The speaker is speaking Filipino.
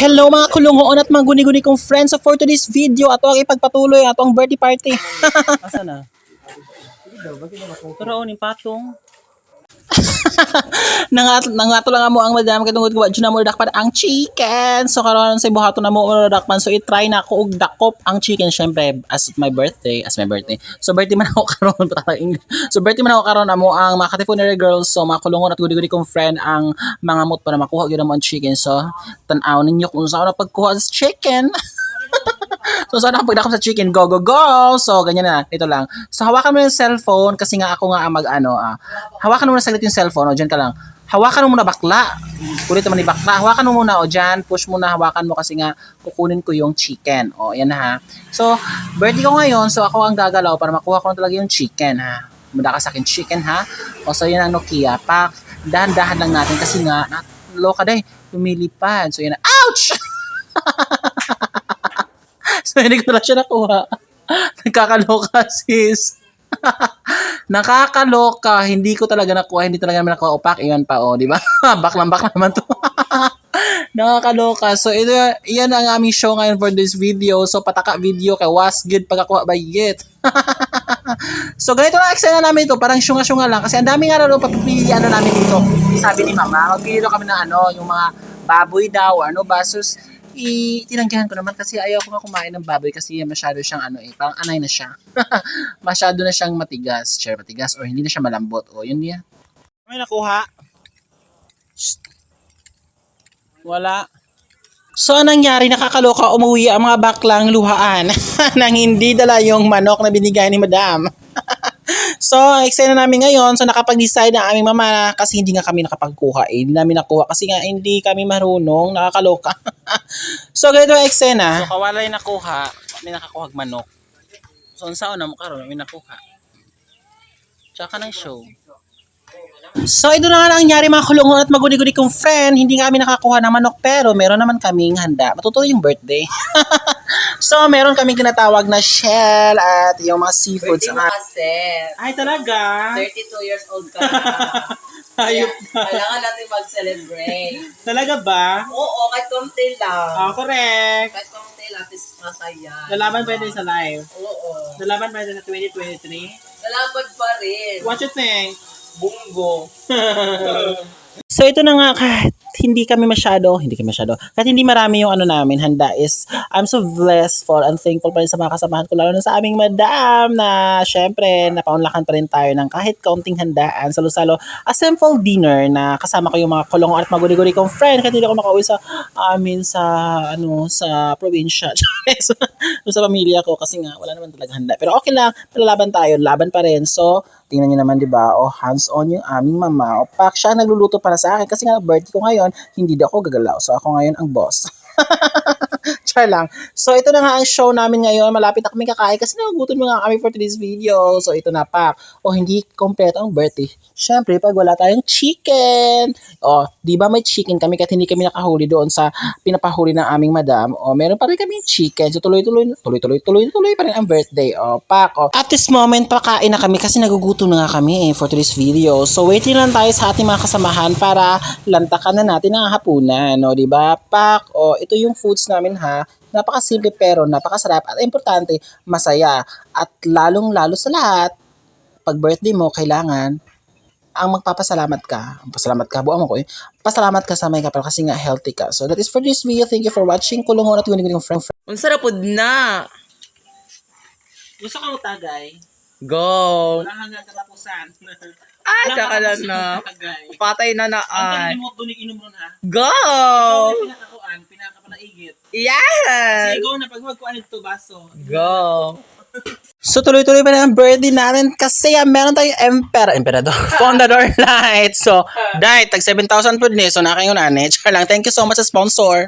Hello mga kulungoon at mga guni-guni kong friends. So for today's video, ato ang ipagpatuloy ato ang birthday party. Asa na? Pero ni patong. Nangat nangato lang mo ang madam katungod ko na mo dakpan ang chicken. So karon sa buhaton na mo dakpan so i-try na ko og dakop ang chicken syempre as my birthday, as my birthday. So birthday man ako karon. So birthday man ako karon amo ang mga Katifunary girls so mga kulungon at gudi-gudi kong friend ang mga mut para makuha gyud mo ang chicken. So tan-aw ninyo kung saan na pagkuha sa chicken. So, saan ako pagdakop sa chicken? Go, go, go! So, ganyan na. Ito lang. So, hawakan mo yung cellphone kasi nga ako nga ang mag, ano, ah, hawakan mo muna saglit yung cellphone. O, dyan ka lang. Hawakan mo muna bakla. Kulit naman ni bakla. Hawakan mo muna. O, dyan. Push mo na. Hawakan mo kasi nga kukunin ko yung chicken. O, yan na ha. So, birthday ko ngayon. So, ako ang gagalaw para makuha ko na talaga yung chicken ha. Munda ka sa akin chicken ha. O, so, yan ang Nokia. Pak, dahan-dahan lang natin kasi nga, na, loka day, lumilipad. So, yan na. Ouch! So, hindi ko na siya nakuha. Nagkakaloka, sis. Nakakaloka. Hindi ko talaga nakuha. Hindi talaga naman nakuha. Upak, iyan pa, oh, di ba? back lang, back lang naman to. Nakakaloka. So, ito, yan ang aming show ngayon for this video. So, pataka video kay was good pagkakuha by it. so, ganito na eksena namin ito. Parang syunga-syunga lang. Kasi ang dami nga na papipilian na namin dito. Sabi ni mama, magpili daw kami ng ano, yung mga baboy daw, ano, basos i tinanggihan ko naman kasi ayaw ko nga kumain ng baboy kasi masyado siyang ano eh, parang anay na siya. masyado na siyang matigas, share matigas or hindi na siya malambot. O yun niya. May nakuha. Shh. Wala. So, anong nangyari? Nakakaloka, umuwi ang mga baklang luhaan nang hindi dala yung manok na binigay ni madam. so, eksena namin ngayon. So, nakapag-decide na aming mama na kasi hindi nga kami nakapagkuha eh. Hindi namin nakuha kasi nga hindi kami marunong. Nakakaloka. So, ganito ang eksena. So, kawalay nakuha. May nakakuhag manok. So, ang saan na mo karon may nakuha. Tsaka ng show. So, ito na nga nangyari mga kulungon at maguni-guni kong friend. Hindi nga kami nakakuha ng manok pero meron naman kaming handa. Matutuloy yung birthday. so, meron kaming kinatawag na shell at yung mga seafoods. Birthday mo kasi. Ay, talaga? 32 years old ka na. Kaya, Ayop na. kailangan natin mag-celebrate. Talaga ba? Oo, kahit konti lang. Ah, correct. Kahit konti lang, at least masaya. Lalaban pa din sa live. Oo. Lalaban pa din sa 2023. Nalabad pa rin. What you think? Bunggo. So ito na nga kahit hindi kami masyado, hindi kami masyado, kahit hindi marami yung ano namin, handa is, I'm so blessed for and thankful pa rin sa mga kasamahan ko, lalo na sa aming madam na syempre, napaunlakan pa rin tayo ng kahit kaunting handaan, salo-salo, a simple dinner na kasama ko yung mga kulong at maguri-guri kong friend, kahit hindi ako makauwi sa amin sa, ano, sa probinsya, sa pamilya ko, kasi nga, wala naman talaga handa. Pero okay lang, palalaban tayo, laban pa rin. So, tingnan niyo naman, di ba? O, hands-on yung aming mama. O, pak, siya nagluluto para sa akin. Kasi nga, birthday ko ngayon, hindi daw ako gagalaw. So, ako ngayon ang boss. Char lang. So, ito na nga ang show namin ngayon. Malapit na kami kakain kasi nagugutom na nga kami for today's video. So, ito na pa. O, hindi kompleto ang birthday. Siyempre, pag wala tayong chicken. O, di ba may chicken kami kahit hindi kami nakahuli doon sa pinapahuli ng aming madam. O, meron pa rin kami chicken. So, tuloy-tuloy, tuloy-tuloy, tuloy-tuloy pa rin ang birthday. O, pak. O, at this moment, pakain na kami kasi nagugutom na nga kami eh for today's video. So, waiting lang tayo sa ating mga kasamahan para lantakan na natin ang hapunan. O, di ba? Pak. O, ito yung foods namin ha. Napakasimple pero napakasarap at importante, masaya. At lalong-lalo sa lahat, pag birthday mo, kailangan ang magpapasalamat ka. Pasalamat ka, mo ko eh. Pasalamat ka sa may kapal kasi nga healthy ka. So that is for this video. Thank you for watching. Kulungon at gunin ko friend. Ang sarap na. Gusto ka mo tagay? Go. Wala hanggang katapusan. Ah, kakalan na. Patay na na Ang ay. mo dunig inom ron ha. Go! Pinakakuan, Yes! Ikaw na pag magkuan ito baso. Go! So tuloy-tuloy pa na ang birthday natin kasi ah, meron tayong emperor, emperador, fondador night. So, dahil tag 7,000 po din. So, nakayon ane. Char lang. Thank you so much sa sponsor.